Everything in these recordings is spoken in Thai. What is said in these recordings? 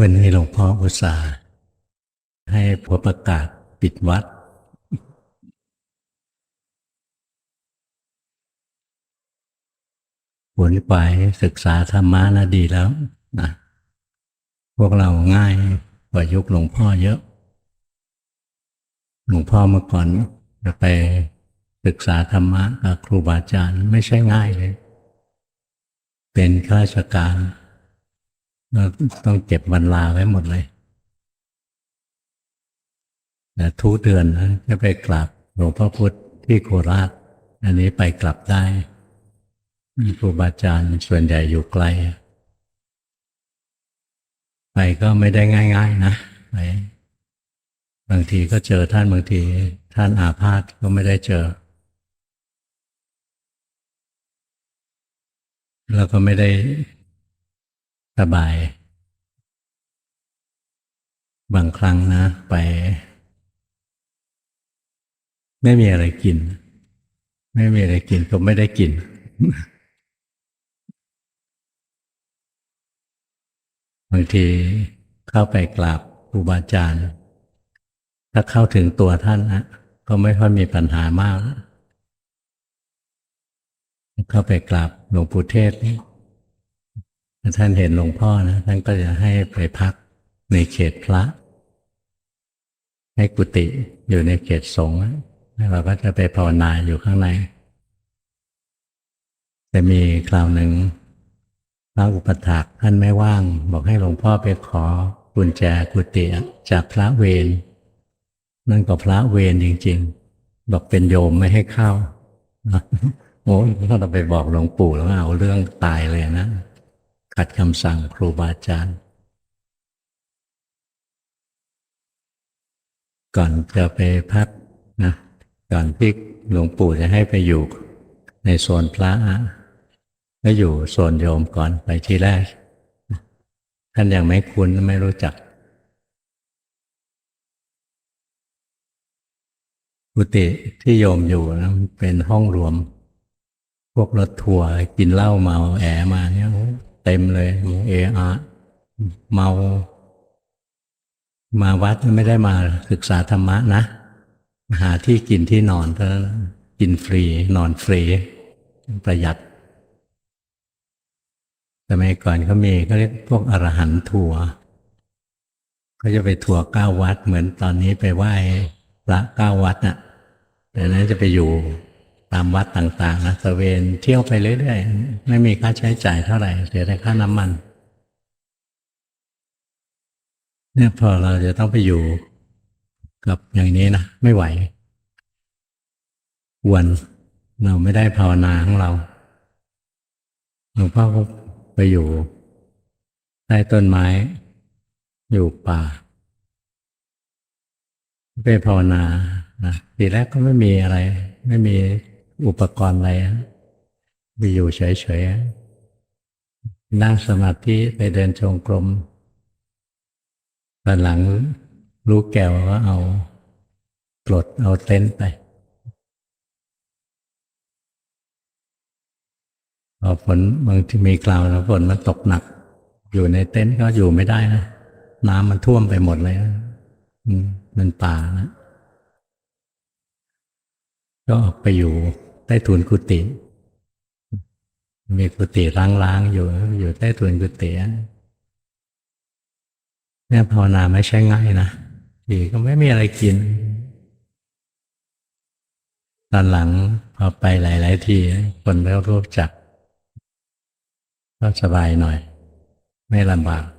วันนี้หลวงพ่ออุตส่าห์ให้ผัวประกาศปิดวัดผลไปศึกษาธรรมะนะดีแล้วนะพวกเราง่ายกว่ายุคหลวงพ่อเยอะ หลวงพ่อเมื่อก่อนจะไปศึกษาธรรมะกับครูบาอาจารย์ไม่ใช่ง่ายเลย เป็นข้าราชการ เราต้องเก็บวันลาไว้หมดเลยแต่ทุกเดือนนะจะไปกราบหลวงพ่อพุธที่โคราช อันนี้ไปกลับได้มีครูบาอาจารย์ส่วนใหญ่อยู่ไกล ไปก็ไม่ได้ง่าย ๆ นะไปบางทีก็เจอท่านบางที ท่านอาพาธก็ไม่ได้เจอ แล้วก็ไม่ได้ สบาย บางครั้งนะ ไป ไม่มีอะไรกิน ไม่มีอะไรกินก็ไม่ได้กิน บางทีเข้าไปกราบครูบาอาจารย์ ถ้าเข้าถึงตัวท่านนะก็ไม่ค่อยมีปัญหามาก เข้าไปกราบหลวงปู่เทศนี่ ถ้าท่านเห็นหลวงพ่อนะท่านก็จะให้ไปพักในเขตพระ ให้กุฏิอยู่ในเขตสงฆ์เราก็จะไปภาวนาอยู่ข้างใน แต่มีคราวหนึ่งพระอุปถากท่านไม่ว่าง บอกให้หลวงพ่อไปขอกุญแจกุฏิจากพระเวรนั่นก็พระเวรจริง ๆ บอกเป็นโยมไม่ให้เข้าโอ้ถ้าเราไปบอกหลวงปู่แล้วเอาเรื่องตายเลยนะ ขัดคำสั่งครูบาอาจารย์ ก่อนจะไปพักนะก่อนที่หลวงปู่จะให้ไปอยู่ในโซนพระก็อยู่โซนโยมก่อนไปที่แรก ท่านยังไม่คุ้นไม่รู้จักกุฏิที่โยมอยู่นะมันเป็นห้องรวม พวกรถทัวร์กินเหล้าเมาแอมาเนี่ย เต็มเลยเออะเมา มาวัดไม่ได้มาศึกษาธรรมะนะ หาที่กินที่นอนเท่านั้นกินฟรี นอนฟรี ประหยัดสมัยก่อนเขามีเขาเรียกพวกอรหันต์ทัวร์เขาจะไปทัวร์เก้าวัดเหมือนตอนนี้ไปไหว้พระเก้าวัดน่ะ แต่นั้นจะไปอยู่ ตามวัดต่างๆนะตะเวนเที่ยวไปเรื่อยๆ ไม่มีค่าใช้จ่ายเท่าไหร่เสียแต่ค่าน้ำมันเนี่ยพอเราจะต้องไปอยู่กับอย่างนี้นะไม่ไหววันเราไม่ได้ภาวนาของเราหลวงพ่อก็ไปอยู่ใต้ต้นไม้ อยู่ป่า ไปภาวนานะทีแรกก็ไม่มีอะไร ไม่มี อุปกรณ์อะไรไปอยู่เฉยๆนั่งสมาธิไปเดินจงกรมตอนหลังรู้แก้วว่าเอาปลดเอาเต็นท์ไปพอฝนบางที่มีกล่าวนะฝนมันตกหนัก อยู่ในเต็นท์ก็อยู่ไม่ได้นะน้ำมันท่วมไปหมดเลยนะอืมมันป่านะ ก็ออกไปอยู่ใต้ถุนกุฏิมีกุฏิร้างๆอยู่ อยู่ใต้ถุนกุฏิเนี่ยภาวนาไม่ใช่ง่ายนะทีก็ไม่มีอะไรกิน ตอนหลังพอไปหลาย ๆ ทีคนเริ่มรู้จัก ก็สบายหน่อย ไม่ลำบาก แล้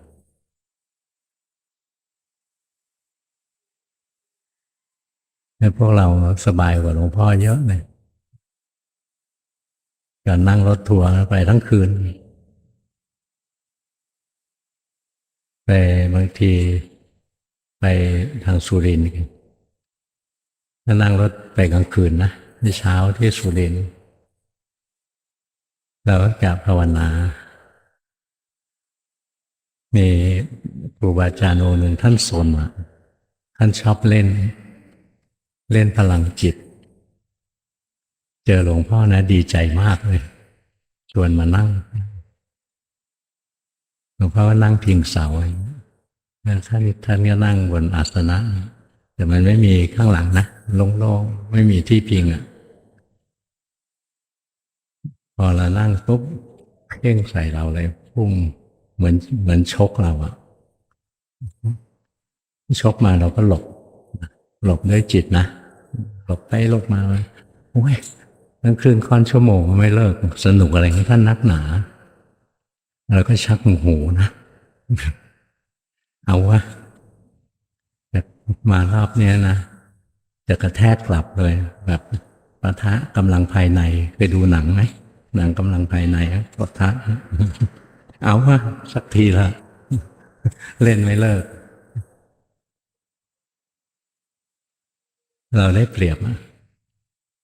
ว พวกเราสบายกว่าหลวงพ่อเยอะเลยการนั่งรถทัวร์ไปทั้งคืน ไปบางทีไปทางสุรินทร์ถ้านั่งรถไปกลางคืนนะในเช้าที่สุรินทร์เราก็จะภาวนา มีครูบาอาจารย์องค์หนึ่งท่านสนอะท่านชอบเล่น เล่นพลังจิต เจอหลวงพ่อนะดีใจมากเลย ชวนมานั่ง หลวงพ่อก็นั่งพิงเสาแล้วท่านท่านก็นั่งบนอาสนะ แต่มันไม่มีข้างหลังนะโล่งๆไม่มีที่พิงอะ พอเรานั่งปุ๊บเพ่งใส่เราเลยพุ่งเหมือนเหมือนชกเราอะชกมาเราก็หลบ หลบด้วยจิตนะ หลบไปหลบมาโอ้ยตั้งครึ่งค่อนชั่วโมงไม่เลิก สนุกอะไรของท่านนักหนาเราก็ชักหูนะ เอาวะมารอบเนี้ยนะ จะกระแทกกลับเลย แบบปะทะกำลังภายในไปดูหนังไหมหนังกำลังภายในปะทะเอาวะสักทีละ เล่นไม่เลิก เราได้เปรียบ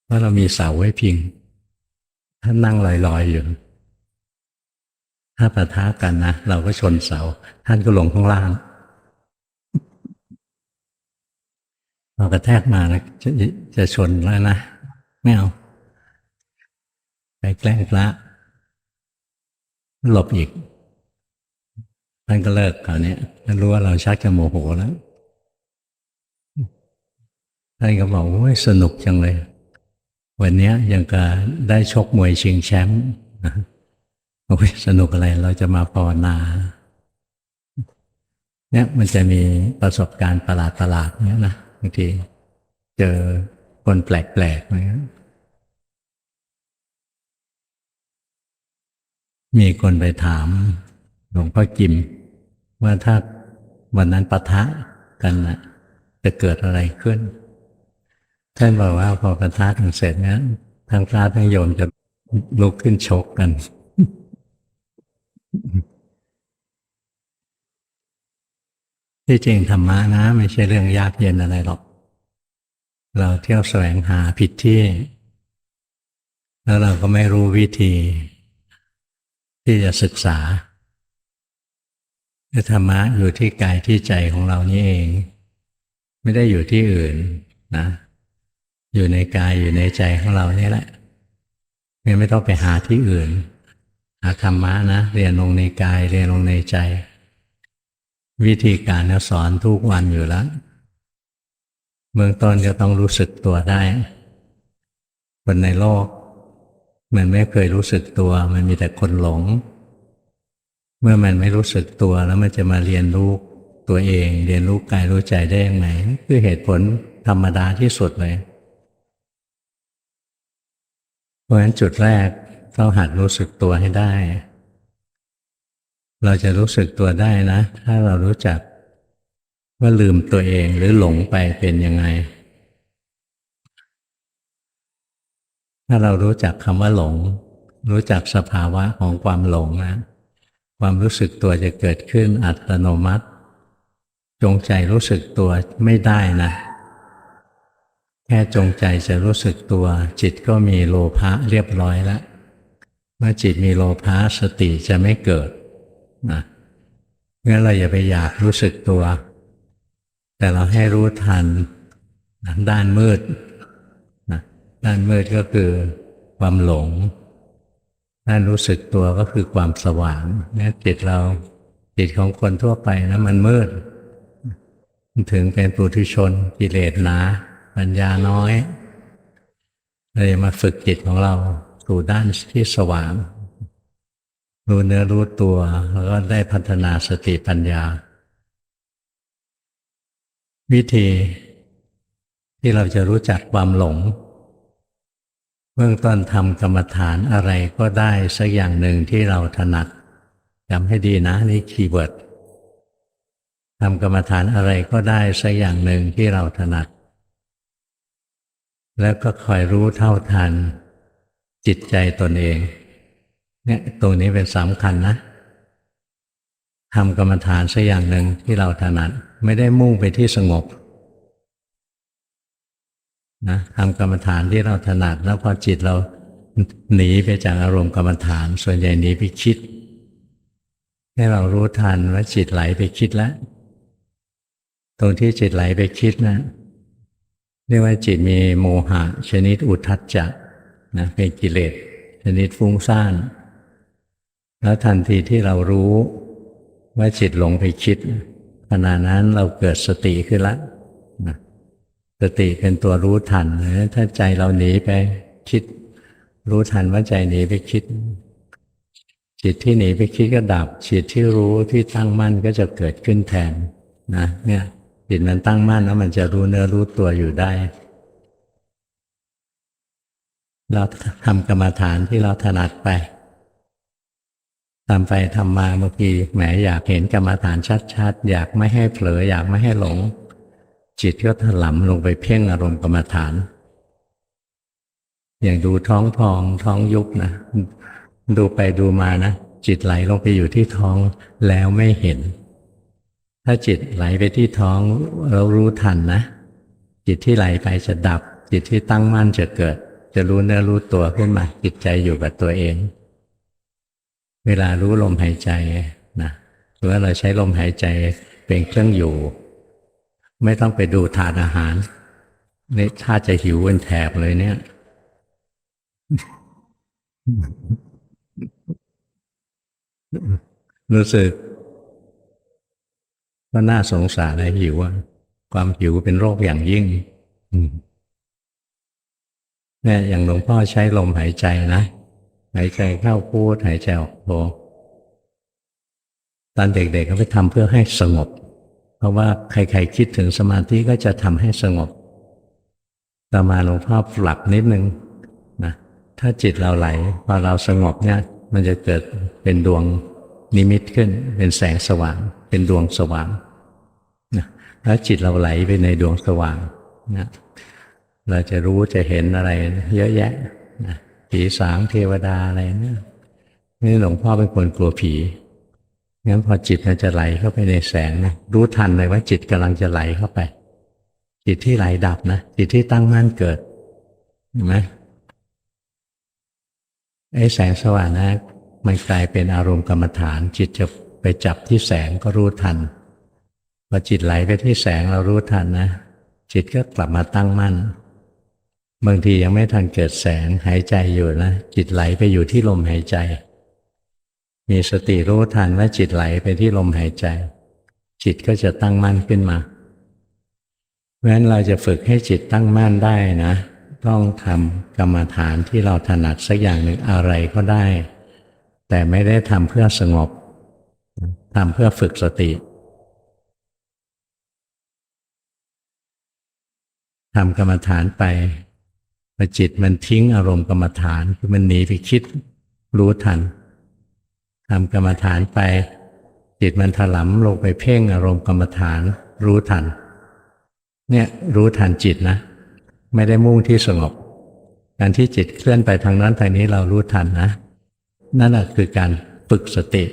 เพราะเรามีเสาไว้พิง ถ้านั่งลอยๆอยู่ ถ้าปะทะกันนะ เราก็ชนเสา ท่านก็ลงข้างล่างพอกระแทกมานะจะจะชนแล้วนะ ไม่เอา ไปแกล้งพระหลบอีกท่านก็เลิกคราวนี้ท่านรู้ว่าเราชักจะโมโหแล้ว ท่านก็บอกโอ้ยสนุกจังเลย วันนี้ยังก็ได้ชกมวยชิงแชมป์โอ้ยสนุกอะไรเราจะมาภาวนาเนี่ยมันจะมีประสบการณ์ประหลาดประหลาดๆเนี้ยนะบางทีเจอคนแปลกๆอะมีคนไปถามหลวงพ่อกิม ว่าถ้าวันนั้นปะทะกันนะจะเกิดอะไรขึ้น ท่านบอกว่าพอปะทะกันเสร็จเนี่ยทั้งพระทั้งโยมจะลุกขึ้นชกกัน ที่จริงธรรมะนะ ไม่ใช่เรื่องยากเย็นอะไรหรอก เราเที่ยวแสวงหาผิดที่ แล้วเราก็ไม่รู้วิธี ที่จะศึกษาธรรมะอยู่ที่กายที่ใจของเรานี่เอง ไม่ได้อยู่ที่อื่นนะ อยู่ในกายอยู่ในใจของเรานี่แหละไม่ไม่ต้องไปหาที่อื่น หาธรรมะนะ เรียนลงในกายเรียนลงในใจ วิธีการเนี่ยสอนทุกวันอยู่แล้วเบื้องต้นจะต้องรู้สึกตัวได้ คนในโลก มันไม่เคยรู้สึกตัว มันมีแต่คนหลง เมื่อมันไม่รู้สึกตัวแล้วมันจะมาเรียนรู้ตัวเอง เรียนรู้กายรู้ใจได้ยังไงคือเหตุผลธรรมดาที่สุดเลย เพ ราะฉะนั้นจุดแรกต้องหัดรู้สึกตัวให้ได้ เราจะรู้สึกตัวได้นะ ถ้าเรารู้จักว่าลืมตัวเองหรือหลงไปเป็นยังไง ถ้าเรารู้จักคำว่าหลง รู้จักสภาวะของความหลงนะความรู้สึกตัวจะเกิดขึ้นอัตโนมัติ จงใจรู้สึกตัวไม่ได้นะ แค่จงใจจะรู้สึกตัว จิตก็มีโลภะเรียบร้อยแล้วเมื่อจิตมีโลภะสติจะไม่เกิดนะงั้นเราอย่าไปอยากรู้สึกตัว แต่เราให้รู้ทันด้านมืดนะด้านมืดก็คือความหลง ด้านรู้สึกตัวก็คือความสว่างนี่จิตเราจิตของคนทั่วไปนะมันมืด ถึงเป็นปุถุชนกิเลสหนา ปัญญาน้อยเลยมาฝึกจิตของเราสู่ด้านที่สว่าง รู้เนื้อรู้ตัว แล้วก็ได้พัฒนาสติปัญญา วิธีที่เราจะรู้จักความหลง เบื้องต้นทำกรรมฐานอะไรก็ได้สักอย่างหนึ่งที่เราถนัดจำให้ดีนะนี่คีย์เวิร์ดทำกรรมฐานอะไรก็ได้สักอย่างหนึ่งที่เราถนัด แล้วก็คอยรู้เท่าทัน จิตใจตนเอง เนี่ยตรงนี้เป็นสำคัญนะทำกรรมฐานสักอย่างหนึ่งที่เราถนัดไม่ได้มุ่งไปที่สงบนะทำกรรมฐานที่เราถนัด แล้วพอจิตเราหนีไปจากอารมณ์กรรมฐาน ส่วนใหญ่หนีไปคิด ให้เรารู้ทันว่าจิตไหลไปคิดแล้ว ตรงที่จิตไหลไปคิดนะ เรียกว่าจิตมีโมหะ ชนิดอุทัจจะนะเป็นกิเลสชนิดฟุ้งซ่าน แล้วทันทีที่เรารู้ว่าจิตหลงไปคิดขณะนั้นเราเกิดสติขึ้นแล้วนะสติเป็นตัวรู้ทันนะถ้าใจเราหนีไปคิด รู้ทันว่าใจหนีไปคิด จิตที่หนีไปคิดก็ดับ จิตที่รู้ที่ตั้งมั่นก็จะเกิดขึ้นแทนนะเนี่ย จิตมันตั้งมั่นแล้วมันจะรู้เนื้อรู้ตัวอยู่ได้ เราทำกรรมฐานที่เราถนัดไปทำไปทำมาเมื่อกี้แหมอยากเห็นกรรมฐานชัด ๆ อยากไม่ให้เผลออยากไม่ให้หลง จิตก็ถลำลงไปเพ่งอารมณ์กรรมฐาน อย่างดูท้องพองท้องยุบนะดูไปดูมานะจิตไหลลงไปอยู่ที่ท้องแล้วไม่เห็น ถ้าจิตไหลไปที่ท้องเรารู้ทันนะ จิตที่ไหลไปจะดับ จิตที่ตั้งมั่นจะเกิด จะรู้เนื้อรู้ตัวขึ้นมาจิตใจอยู่กับตัวเอง เวลารู้ลมหายใจนะหรือว่าเราใช้ลมหายใจเป็นเครื่องอยู่ ไม่ต้องไปดูทานอาหารนี่ถ้าจะหิวเป็นแถบเลยเนี่ยรู้สึก ก็น่าสงสารเลยหิวอะความหิวเป็นโรคอย่างยิ่งเนี่ยอย่างหลวงพ่อใช้ลมหายใจนะหายใจเข้าพูดหายใจออกโทตอนเด็กๆก็ไปทำเพื่อให้สงบ เพราะว่าใครๆคิดถึงสมาธิก็จะทำให้สงบต่อมาหลวงพ่อปรับนิดนึงนะถ้าจิตเราไหลพอเราสงบเนี่ย มันจะเกิดเป็นดวง นิมิตขึ้นเป็นแสงสว่าง เป็นดวงสว่างนะแล้วจิตเราไหลไปในดวงสว่างนะเราจะรู้จะเห็นอะไร เยอะแยะนะผีสางเทวดาอะไรเนี่ยนี่หลวงพ่อเป็นคนกลัวผีงั้นพอจิตมันจะไหลเข้าไปในแสงนะรู้ทันเลยว่าจิตกำลังจะไหลเข้าไป จิตที่ไหลดับนะจิตที่ตั้งมั่นเกิดเห็นไหมไอ้แสงสว่างนะ มันกลายเป็นอารมณ์กรรมฐาน จิตจะไปจับที่แสงก็รู้ทันพอจิตไหลไปที่แสงเรารู้ทันนะ จิตก็กลับมาตั้งมั่น บางทียังไม่ทันเกิดแสงหายใจอยู่นะจิตไหลไปอยู่ที่ลมหายใจ มีสติรู้ทันว่าจิตไหลไปที่ลมหายใจ จิตก็จะตั้งมั่นขึ้นมาเพราะฉะนั้นเราจะฝึกให้จิตตั้งมั่นได้นะ ต้องทำกรรมฐานที่เราถนัดสักอย่างหนึ่งอะไรก็ได้ แต่ไม่ได้ทำเพื่อสงบทำเพื่อฝึกสติทำกรรมฐานไปพอจิตมันทิ้งอารมณ์กรรมฐานคือมันหนีไปคิดรู้ทันทำกรรมฐานไป จิตมันถลำลงไปเพ่งอารมณ์กรรมฐาน รู้ทัน เนี่ยรู้ทันจิตนะ ไม่ได้มุ่งที่สงบ การที่จิตเคลื่อนไปทางนั้นทางนี้เรารู้ทันนะ นั่นแหะคือการฝึกสติ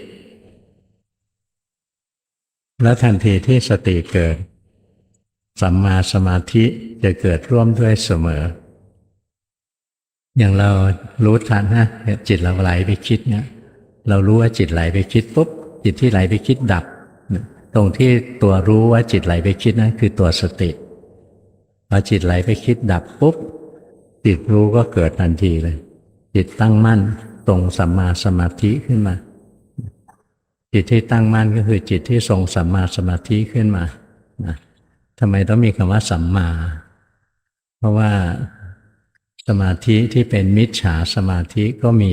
แล้วทันทีที่สติเกิด สัมมาสมาธิจะเกิดร่วมด้วยเสมอ อย่างเรารู้ทันนะจิตเราไหลไปคิดเนี่ยเรารู้ว่าจิตไหลไปคิดปุ๊บจิตที่ไหลไปคิดดับ ตรงที่ตัวรู้ว่าจิตไหลไปคิดนั้นคือตัวสติพอจิตไหลไปคิดดับปุ๊บจิตรู้ก็เกิดทันทีเลย จิตตั้งมั่น ตรงสัมมาสมาธิขึ้นมา จิตที่ตั้งมั่นก็คือจิตที่ทรงสัมมาสมาธิขึ้นมานะทำไมต้องมีคำว่าสัมมา เพราะว่าสมาธิที่เป็นมิจฉาสมาธิก็มี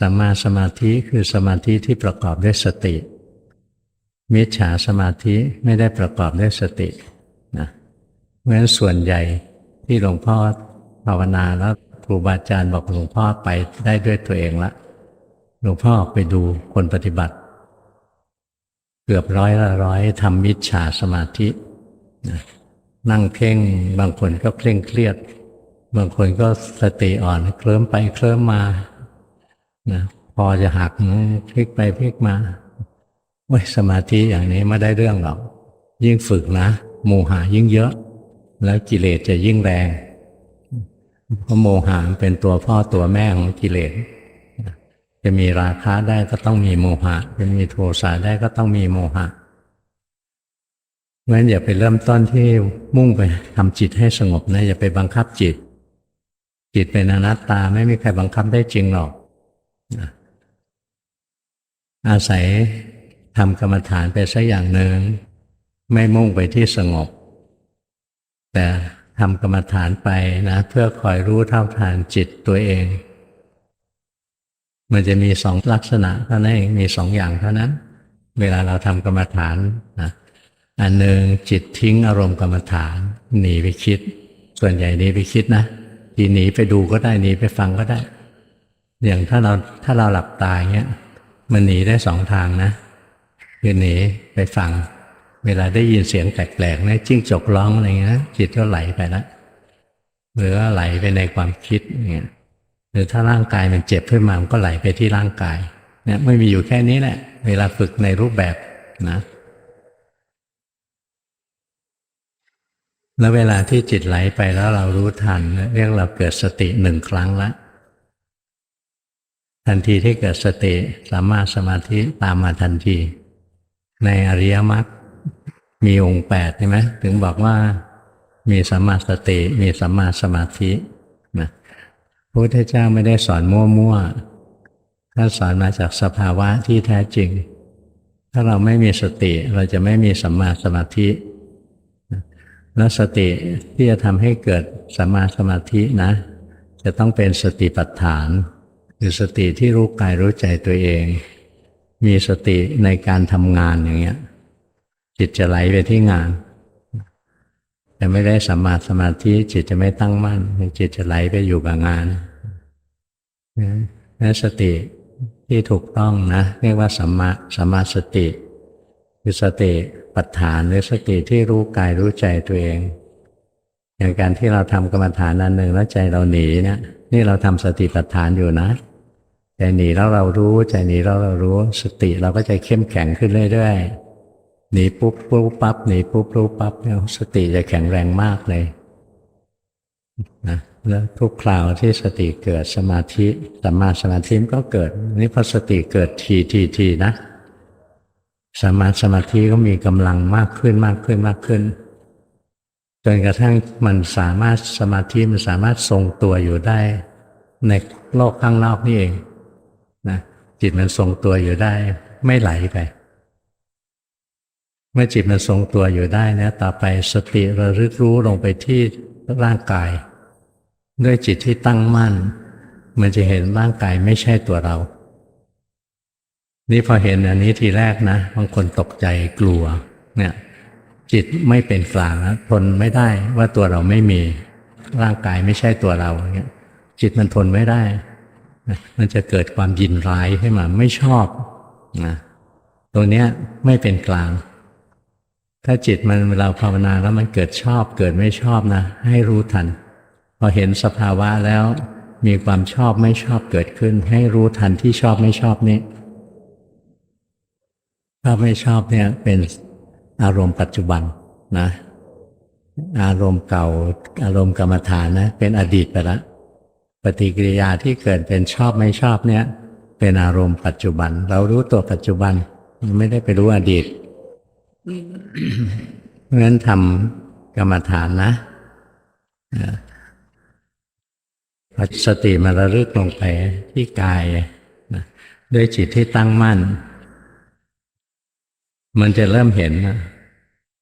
สัมมาสมาธิคือสมาธิที่ประกอบด้วยสติ มิจฉาสมาธิไม่ได้ประกอบด้วยสตินะเพราะฉะนั้นส่วนใหญ่ที่หลวงพ่อภาวนาแล้ว รูบาอาจารย์บอกหลวงพ่อไปได้ด้วยตัวเองละหลวงพ่อไปดูคนปฏิบัติ เกือบร้อยละร้อยทำมิจฉาสมาธินะนั่งเพ่งบางคนก็เคร่งเครียด บางคนก็สติอ่อนเคลิ้มไปเคลิ้มมานะพอจะหักพลิกไปพลิกมาโอ้ยสมาธิอย่างนี้ไม่ได้เรื่องหรอก ยิ่งฝึกนะโมหะยิ่งเยอะ แล้วกิเลสจะยิ่งแรง เพราะโมหะเป็นตัวพ่อตัวแม่ของกิเลสจะมีราคะได้ก็ต้องมีโมหะ จะมีโทสะได้ก็ต้องมีโมหะงั้นอย่าไปเริ่มต้นที่มุ่งไปทำจิตให้สงบนะอย่าไปบังคับจิต จิตเป็นอนัตตาไม่มีใครบังคับได้จริงหรอกอาศัยทำกรรมฐานไปสักอย่างหนึ่งไม่มุ่งไปที่สงบ แต่ ทำกรรมฐานไปนะ เพื่อคอยรู้เท่าทานจิตตัวเอง มันจะมีสองลักษณะเท่านั้นเองมีสองอย่างเท่านั้น เวลาเราทำกรรมฐานนะอันหนึ่งจิตทิ้งอารมณ์กรรมฐานหนีไปคิด ส่วนใหญ่หนีไปคิดนะทีหนีไปดูก็ได้หนีไปฟังก็ได้ อย่างถ้าเราถ้าเราหลับตายเงี้ยมันหนีได้สองทางนะคือหนีไปฟัง เวลาได้ยินเสียงแปลกๆนะจิ้งจกร้องอะไรเงี้ยจิตก็ไหลไปแล้วหรือว่าไหลไปในความคิดเงี้ยหรือถ้าร่างกายมันเจ็บขึ้นมามันก็ไหลไปที่ร่างกายเนี่ยไม่มีอยู่แค่นี้แหละ เวลาฝึกในรูปแบบนะแล้วเวลาที่จิตไหลไปแล้วเรารู้ทัน เรียกเราเกิดสติหนึ่งครั้งละ ทันทีที่เกิดสติสามารถสมาธิตามมาทันที ในอริยมรรค มีองค์แปดใช่ไหมถึงบอกว่ามีสัมมาสติ มีสัมมาสมาธินะพระพุทธเจ้าไม่ได้สอนมั่วๆท่าสอนมาจากสภาวะที่แท้จริง ถ้าเราไม่มีสติเราจะไม่มีสัมมาสมาธิแล้วสติที่จะทำให้เกิดสัมมาสมาธินะ จะต้องเป็นสติปัฏฐาน คือสติที่รู้กายรู้ใจตัวเอง มีสติในการทำงานอย่างเงี้ย จิตจะไหลไปที่งาน แต่ไม่ได้สัมมาสมาธิจิตจะไม่ตั้งมั่นจิตจะไหลไปอยู่กับงานนั้นสติที่ถูกต้องนะเรียกว่าสัมมาสัมมาสติ คือสติปัฏฐานหรือสติที่รู้กายรู้ใจตัวเอง อย่างการที่เราทำกรรมฐานอันหนึ่งแล้วใจเราหนีเนี่ยนี่เราทำสติปัฏฐานอยู่นะใจหนีแล้วเรารู้ใจหนีแล้วเรารู้สติเราก็จะเข้มแข็งขึ้นเรื่อยๆ หนีปุ๊บรู้ปั๊บหนีปุ๊บรู้ปั๊บเนี่ยสติจะแข็งแรงมากเลยนะแล้วทุกคราวที่สติเกิดสมาธิสัมมาสมาธิมันก็เกิด นี่พอสติเกิดทีทีทีนะสมาสมาธิก็มีกำลังมากขึ้นมากขึ้นมากขึ้นจนกระทั่งมันสามารถสมาธิมันสามารถทรงตัวอยู่ได้ ในโลกข้างนอกนี่เองนะจิตมันทรงตัวอยู่ได้ ไม่ไหลไป มื่อจิตมันทรงตัวอยู่ได้นะต่อไปสติระลึกรู้ลงไปที่ร่างกาย ด้วยจิตที่ตั้งมั่น มันจะเห็นร่างกายไม่ใช่ตัวเรา นี่พอเห็นอันนี้ทีแรกนะบางคนตกใจกลัวเนี่ยจิตไม่เป็นกลางนะทนไม่ได้ว่าตัวเราไม่มีร่างกายไม่ใช่ตัวเราเงี้ยจิตมันทนไม่ได้ มันจะเกิดความยินร้ายขึ้นมาไม่ชอบนะตรงเนี้ยไม่เป็นกลาง ถ้าจิตมันเราภาวนาแล้วมันเกิดชอบเกิดไม่ชอบนะ ให้รู้ทัน พอเห็นสภาวะแล้ว มีความชอบไม่ชอบเกิดขึ้น ให้รู้ทันที่ชอบไม่ชอบนี้ชอบไม่ชอบเนี่ยเป็นอารมณ์ปัจจุบันนะ อารมณ์เก่า อารมณ์กรรมฐานนะ เป็นอดีตไปแล้วปฏิกิริยาที่เกิดเป็นชอบไม่ชอบเนี่ย เป็นอารมณ์ปัจจุบัน เรารู้ตัวปัจจุบัน ไม่ได้ไปรู้อดีต เพราะฉะนั้นทำกรรมฐานนะพอสติมาระลึกลงไปที่กายนะด้วยจิตที่ตั้งมั่น มันจะเริ่มเห็นนะ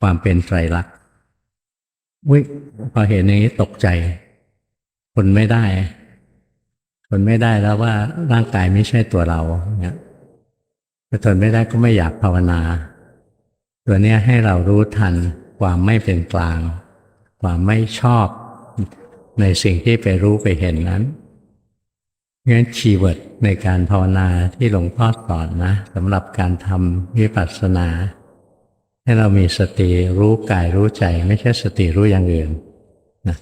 ความเป็นไตรลักษณ์วิพอเห็นอย่างนี้ตกใจทนไม่ได้ทนไม่ได้แล้วว่าร่างกายไม่ใช่ตัวเราเนี่ยทนไม่ได้ก็ไม่อยากภาวนา ตัวนี้ให้เรารู้ทันความไม่เป็นกลาง ความไม่ชอบในสิ่งที่ไปรู้ไปเห็นนั้นงั้นคีย์เวิร์ดในการภาวนาที่หลวงพ่อสอนนะสำหรับการทำวิปัสสนา ให้เรามีสติรู้กายรู้ใจ ไม่ใช่สติรู้อย่างอื่นนะ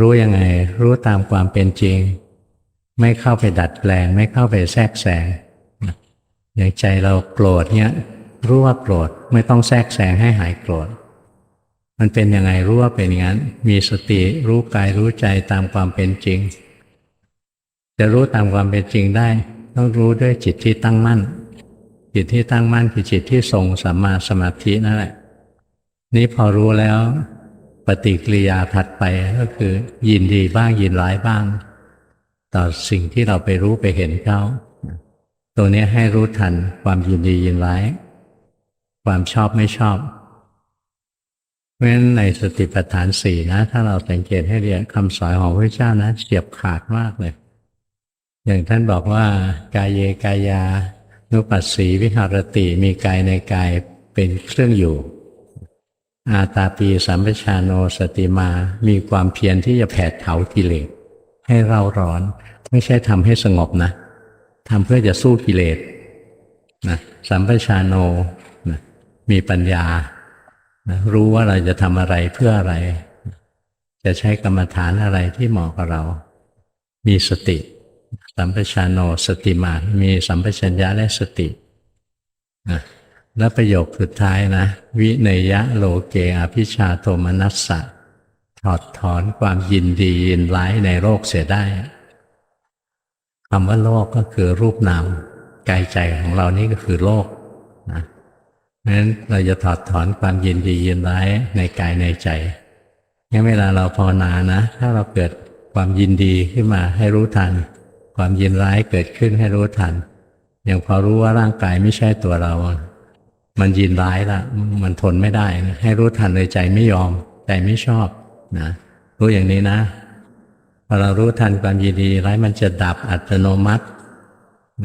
รู้ยังไงรู้ตามความเป็นจริง ไม่เข้าไปดัดแปลง ไม่เข้าไปแทรกแซงนะอย่างใจเราโกรธเนี้ย รู้ว่าโกรธไม่ต้องแทรกแซงให้หายโกรธ มันเป็นยังไงรู้ว่าเป็นอย่างนั้น มีสติรู้กายรู้ใจตามความเป็นจริง จะรู้ตามความเป็นจริงได้ ต้องรู้ด้วยจิตที่ตั้งมั่น จิตที่ตั้งมั่นคือจิตที่ทรงสัมมาสมาธินั่นแหละ นี่พอรู้แล้ว ปฏิกิริยาถัดไปก็คือ ยินดีบ้างยินร้ายบ้าง ต่อสิ่งที่เราไปรู้ไปเห็นเขาตัวนี้ให้รู้ทันความยินดียินร้าย ความชอบไม่ชอบ เพราะฉะนั้นในสติปัฏฐานสี่นะ ถ้าเราสังเกตให้เรียนคำสอนของพระเจ้านะเฉียบขาดมากเลย อย่างท่านบอกว่ากายเยกายานุปัสสีวิหารติมีกายในกายเป็นเครื่องอยู่ อาตาปีสัมปชานโนสติมา มีความเพียรที่จะแผดเผากิเลสให้เราร้อน ไม่ใช่ทำให้สงบนะทำเพื่อจะสู้กิเลสนะสัมปชานโน มีปัญญานะรู้ว่าเราจะทำอะไรเพื่ออะไร จะใช้กรรมฐานอะไรที่เหมาะกับเรา มีสติ สัมปชานโนสติมา มีสัมปชัญญะและสตินะแล้วประโยคสุดท้ายนะ วิเนยะโลเกอภิชาโทมนัสสะถอดถอนความยินดียินร้ายในโลกเสียได้คำว่าโลกก็คือรูปนามกายใจของเรานี่ก็คือโลก เพราะฉะนั้นเราจะถอดถอนความยินดียินร้ายในกายในใจงั้นเวลาเราภาวนานะ ถ้าเราเกิดความยินดีขึ้นมาให้รู้ทัน ความยินร้ายเกิดขึ้นให้รู้ทัน อย่างพอรู้ว่าร่างกายไม่ใช่ตัวเรา มันยินร้ายละมันทนไม่ได้นะให้รู้ทันเลยใจไม่ยอม ใจไม่ชอบนะรู้อย่างนี้นะพอเรารู้ทันความยินดีร้ายมันจะดับอัตโนมัติ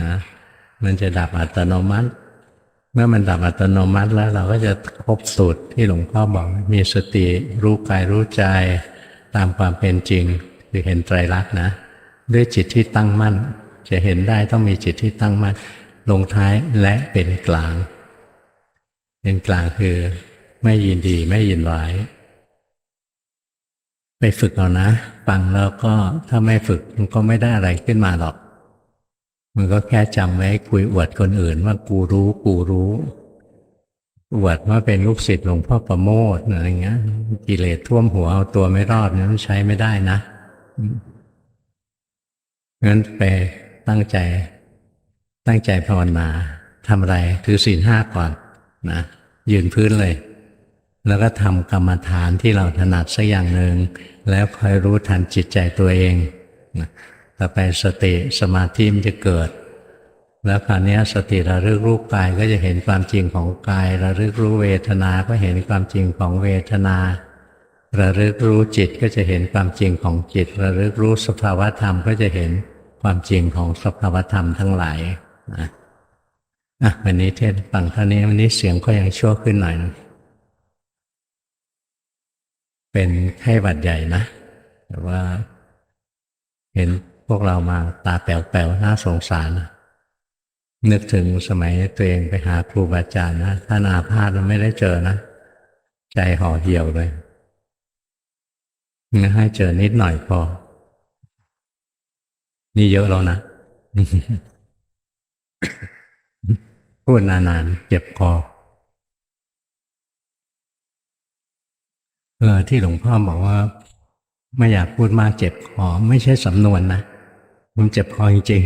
นะมันจะดับอัตโนมัติ เมื่อมันดับอัตโนมัติแล้วเราก็จะครบสูตรที่หลวงพ่อบอก มีสติรู้กายรู้ใจตามความเป็นจริงคือเห็นไตรลักษณ์นะ ด้วยจิตที่ตั้งมั่น จะเห็นได้ต้องมีจิตที่ตั้งมั่น ลงท้ายและเป็นกลาง เป็นกลางคือไม่ยินดีไม่ยินร้าย ไปฝึกเอานะ ฟังแล้วก็ถ้าไม่ฝึกมันก็ไม่ได้อะไรขึ้นมาหรอก มันก็แค่จำไว้คุยอวดคนอื่นว่ากูรู้กูรู้ อวดว่าเป็นลูกศิษย์หลวงพ่อประโมทอะไรเงี้ย กิเลสท่วมหัวเอาตัวไม่รอดเนี่ยมันใช้ไม่ได้นะงั้นไปตั้งใจ ตั้งใจภาวนาทำอะไรถือศีลห้าก่อนนะยืนพื้นเลย แล้วก็ทำกรรมฐานที่เราถนัดสักอย่างหนึ่งแล้วคอยรู้ทันจิตใจตัวเองนะ ต่อไปสติสมาธิมันจะเกิด แล้วคราวนี้สติระลึกรู้กายก็จะเห็นความจริงของกาย ระลึกรู้เวทนา ก็เห็นความจริงของเวทนา ระลึกรู้จิตก็จะเห็นความจริงของจิต ระลึกรู้สภาวธรรมก็จะเห็นความจริงของสภาวธรรมทั้งหลายนะอะวันนี้เทศฟังเท่านี้วันนี้เสียงก็ยังชั่วขึ้นหน่อยนะเป็นไข้หวัดใหญ่นะ แต่ว่าเห็น พวกเรามาตาแป๋วๆน่าสงสารนะนึกถึงสมัยตัวเองไปหาครูบาอาจารย์นะท่านอาพาธเราไม่ได้เจอนะ ใจห่อเหี่ยวเลยงั้นให้เจอนิดหน่อยพอ นี่เยอะแล้วนะพูดนานๆเจ็บคอเออที่หลวงพ่อบอกว่า ไม่อยากพูดมากเจ็บคอไม่ใช่สำนวนนะ มันเจ็บคอจริง